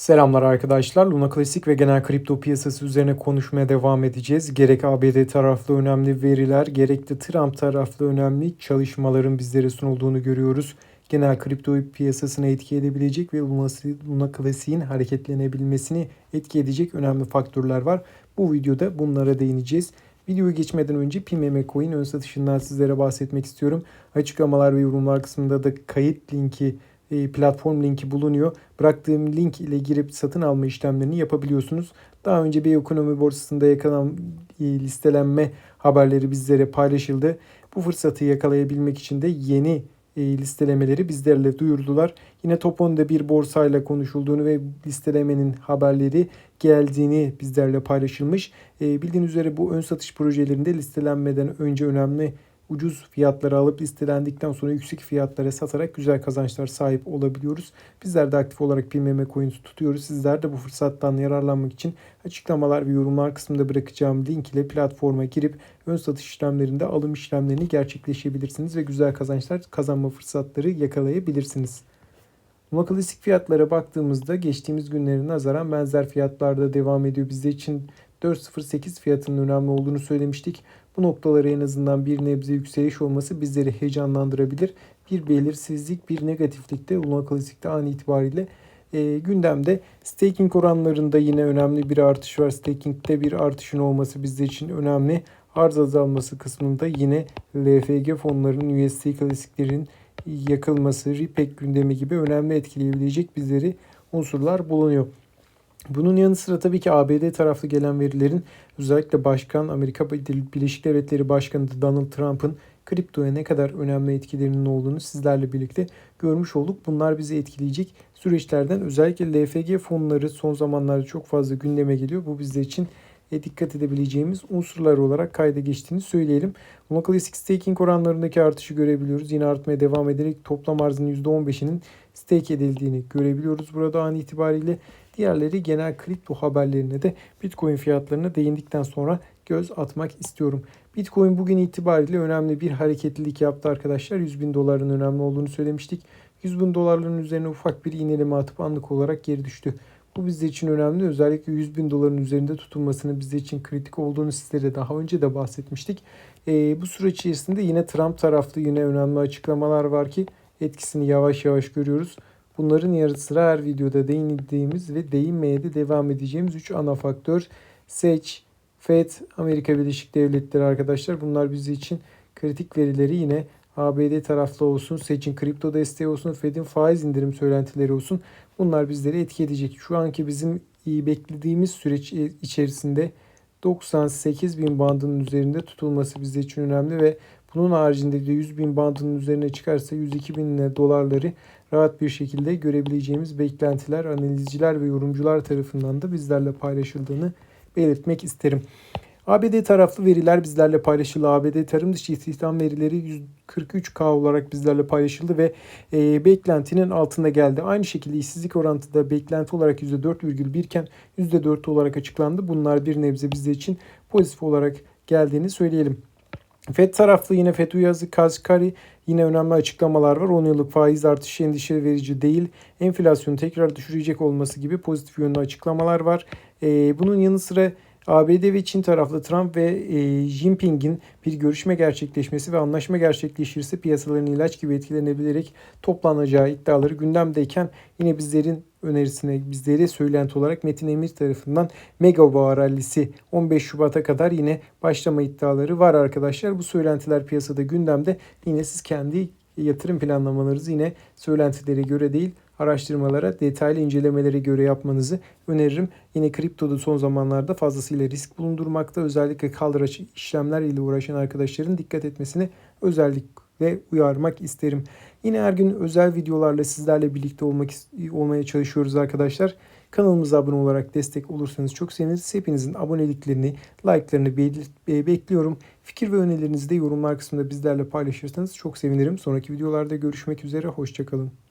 Selamlar arkadaşlar. Luna Klasik ve genel kripto piyasası üzerine konuşmaya devam edeceğiz. Gerek ABD taraflı önemli veriler, gerek de Trump taraflı önemli çalışmaların bizlere sunulduğunu görüyoruz. Genel kripto piyasasına etki edebilecek ve Luna, Klasik'in hareketlenebilmesini etki edecek önemli faktörler var. Bu videoda bunlara değineceğiz. Videoya geçmeden önce PMM Coin ön satışından sizlere bahsetmek istiyorum. Açıklamalar ve yorumlar kısmında da kayıt linki platform linki bulunuyor. Bıraktığım link ile girip satın alma işlemlerini yapabiliyorsunuz. Daha önce bir ekonomi borsasında yakalanan e, listelenme haberleri bizlere paylaşıldı. Bu fırsatı yakalayabilmek için de yeni e, listelemeleri bizlerle duyurdular. Yine Topon'da bir borsayla konuşulduğunu ve listelemenin haberleri geldiğini bizlerle paylaşılmış. Bildiğiniz üzere bu ön satış projelerinde listelenmeden önce önemli ucuz fiyatlara alıp listelendikten sonra yüksek fiyatlara satarak güzel kazançlar sahip olabiliyoruz. Bizler de aktif olarak PMM Coins tutuyoruz. Sizler de bu fırsattan yararlanmak için açıklamalar ve yorumlar kısmında bırakacağım link ile platforma girip ön satış işlemlerinde alım işlemlerini gerçekleşebilirsiniz ve güzel kazançlar kazanma fırsatları yakalayabilirsiniz. Luna klasik fiyatlara baktığımızda geçtiğimiz günlerin nazaran benzer fiyatlarda devam ediyor. Bizler için 4.08 fiyatının önemli olduğunu söylemiştik. Bu noktalara en azından bir nebze yükseliş olması bizleri heyecanlandırabilir. Bir belirsizlik, bir negatiflik de Luna Klasik'te an itibariyle e, gündemde. Staking oranlarında yine önemli bir artış var. Staking'de bir artışın olması bizler için önemli. Arz azalması kısmında yine LFG fonlarının USD klasiklerin yakılması, RIPEC gündemi gibi önemli etkileyebilecek bizleri unsurlar bulunuyor. Bunun yanı sıra tabii ki ABD taraflı gelen verilerin özellikle Başkan Amerika Birleşik Devletleri Başkanı Donald Trump'ın kriptoya ne kadar önemli etkilerinin olduğunu sizlerle birlikte görmüş olduk. Bunlar bizi etkileyecek süreçlerden özellikle LFG fonları son zamanlarda çok fazla gündeme geliyor. Bu bizler için dikkat edebileceğimiz unsurlar olarak kayda geçtiğini söyleyelim. Classic staking oranlarındaki artışı görebiliyoruz. Yine artmaya devam ederek toplam arzın %15'inin stake edildiğini görebiliyoruz. Burada an itibariyle Diğerleri genel kripto haberlerine de Bitcoin fiyatlarına değindikten sonra göz atmak istiyorum. Bitcoin bugün itibariyle önemli bir hareketlilik yaptı arkadaşlar. 100 bin doların önemli olduğunu söylemiştik. 100 bin dolarların üzerine ufak bir iğneleme atıp anlık olarak geri düştü. Bu bizler için önemli. Özellikle 100 bin doların üzerinde tutulmasını bizler için kritik olduğunu sizlere daha önce de bahsetmiştik. E, bu süreç içerisinde yine Trump taraflı yine önemli açıklamalar var ki etkisini yavaş yavaş görüyoruz. Bunların yarı sıra her videoda değindiğimiz ve değinmeye de devam edeceğimiz 3 ana faktör. Seç, FED, Amerika Birleşik Devletleri arkadaşlar. Bunlar bizim için kritik verileri yine ABD taraflı olsun, seçin kripto desteği olsun, Fed'in faiz indirim söylentileri olsun. Bunlar bizleri etki. Şu anki bizim beklediğimiz süreç içerisinde 98 bin bandının üzerinde tutulması bizler için önemli ve bunun haricinde de 100 bin bandının üzerine çıkarsa 102 bin dolarları rahat bir şekilde görebileceğimiz beklentiler analizciler ve yorumcular tarafından da bizlerle paylaşıldığını belirtmek isterim. ABD taraflı veriler bizlerle paylaşıldı. ABD tarım dışı istihdam verileri 143K olarak bizlerle paylaşıldı ve e, beklentinin altında geldi. Aynı şekilde işsizlik orantıda beklenti olarak %4,1 iken %4 olarak açıklandı. Bunlar bir nebze bizler için pozitif olarak geldiğini söyleyelim. FED taraflı yine FED üyesi Kazkari yine önemli açıklamalar var. 10 yıllık faiz artışı endişe verici değil. Enflasyonu tekrar düşürecek olması gibi pozitif yönlü açıklamalar var. Ee, bunun yanı sıra ABD ve Çin taraflı Trump ve e, Jinping'in bir görüşme gerçekleşmesi ve anlaşma gerçekleşirse piyasaların ilaç gibi etkilenebilerek toplanacağı iddiaları gündemdeyken yine bizlerin önerisine bizlere söylenti olarak Metin Emir tarafından Mega Boğa rallisi 15 Şubat'a kadar yine başlama iddiaları var arkadaşlar. Bu söylentiler piyasada gündemde. Yine siz kendi yatırım planlamalarınızı yine söylentilere göre değil araştırmalara, detaylı incelemelere göre yapmanızı öneririm. Yine kriptoda son zamanlarda fazlasıyla risk bulundurmakta. Özellikle kaldıraç işlemler ile uğraşan arkadaşların dikkat etmesini özellikle uyarmak isterim. Yine her gün özel videolarla sizlerle birlikte olmak olmaya çalışıyoruz arkadaşlar. Kanalımıza abone olarak destek olursanız çok seviniriz. Hepinizin aboneliklerini, like'larını bekliyorum. Fikir ve önerilerinizi de yorumlar kısmında bizlerle paylaşırsanız çok sevinirim. Sonraki videolarda görüşmek üzere. Hoşçakalın.